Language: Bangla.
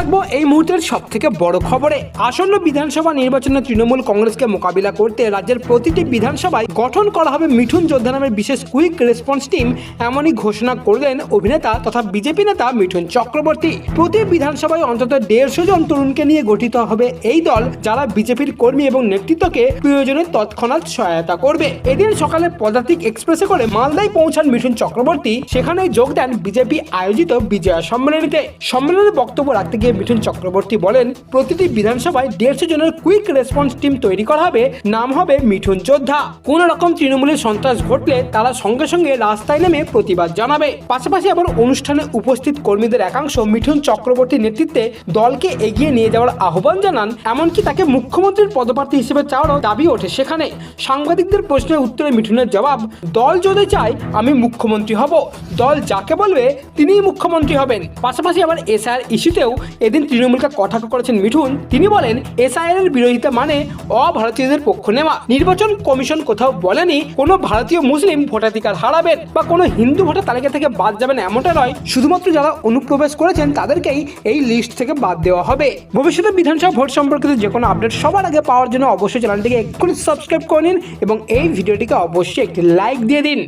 রাখব। এই মুহূর্তের সব থেকে বড় খবরে, আসন্ন বিধানসভা নির্বাচনে তৃণমূল কংগ্রেসকে মোকাবিলা করতে রাজ্যের প্রতিটি বিধানসভায় গঠন করা হবে মিঠুন যোদ্ধা নামের বিশেষ কুইক রেসপন্স টিম, এমনই ঘোষণা করলেন অভিনেতা তথা বিজেপি নেতা মিঠুন চক্রবর্তী। প্রতি বিধানসভায় অন্তত দেড়শো জন তরুণকে নিয়ে গঠিত হবে এই দল, যারা বিজেপির কর্মী এবং নেতৃত্বকে প্রয়োজনে তৎক্ষণাৎ সহায়তা করবে। এদিন সকালে পদাতিক এক্সপ্রেসে করে মালদায় পৌঁছান মিঠুন চক্রবর্তী সেখানে যোগ দেন বিজেপি আয়োজিত বিজয়া সম্মেলনীতে। সম্মেলনে বক্তব্য রাখতে গিয়ে মিঠুন চক্রবর্তী বলেন, প্রতিটি বিধানসভায় দেড়শো জনের কুইক রেসপন্স টিম তৈরি করা হবে, নাম হবে মিঠুন যোদ্ধা। কোন রকম তৃণমূলের সন্ত্রাস ঘটলে তারা সঙ্গে সঙ্গে রাস্তায় নেমে প্রতিবাদ জানাবে। পাশাপাশি আবার অনুষ্ঠানে উপস্থিত কর্মীদের একাংশ মিঠুন চক্রবর্তীর নেতৃত্বে দলকে এগিয়ে নিয়ে যাওয়ার আহ্বান জানান, এমনকি তাকে মুখ্যমন্ত্রীর পদপ্রার্থী হিসেবে চাওয়ারও দাবি ওঠে সেখানে। সাংবাদিকদের প্রশ্নের উত্তরে মিঠুনের জবাব, দল যদি চায়, আমি মুখ্যমন্ত্রী হব। দল যাকে বলবে, তিনিই মুখ্যমন্ত্রী হবেন। পাশাপাশি আবার এসআর ইস্যুতেও এদিন তৃণমূলকে কটাক্ষ করেছেন মিঠুন, তিনি বলেন এসআইআর এর বিরোধিতা মানে অভারতীয়দের পক্ষ নেওয়া। নির্বাচন কমিশন কোথাও বলেনি কোনো ভারতীয় মুসলিম ভোটাধিকার হারাবেন বা কোনো হিন্দু ভোটার তালিকা থেকে বাদ যাবেন এমনটা নয়। শুধুমাত্র যারা অনুপ্রবেশ করেছেন তাদেরকেই এই লিস্ট থেকে বাদ দেওয়া হবে। ভবিষ্যতে বিধানসভা ভোট সম্পর্কিত যে কোনো আপডেট সবার আগে পাওয়ার জন্য অবশ্যই চ্যানেলটিকে এক্ষুনি সাবস্ক্রাইব করে নিন এবং এই ভিডিওটিকে অবশ্যই একটি লাইক দিয়ে দিন।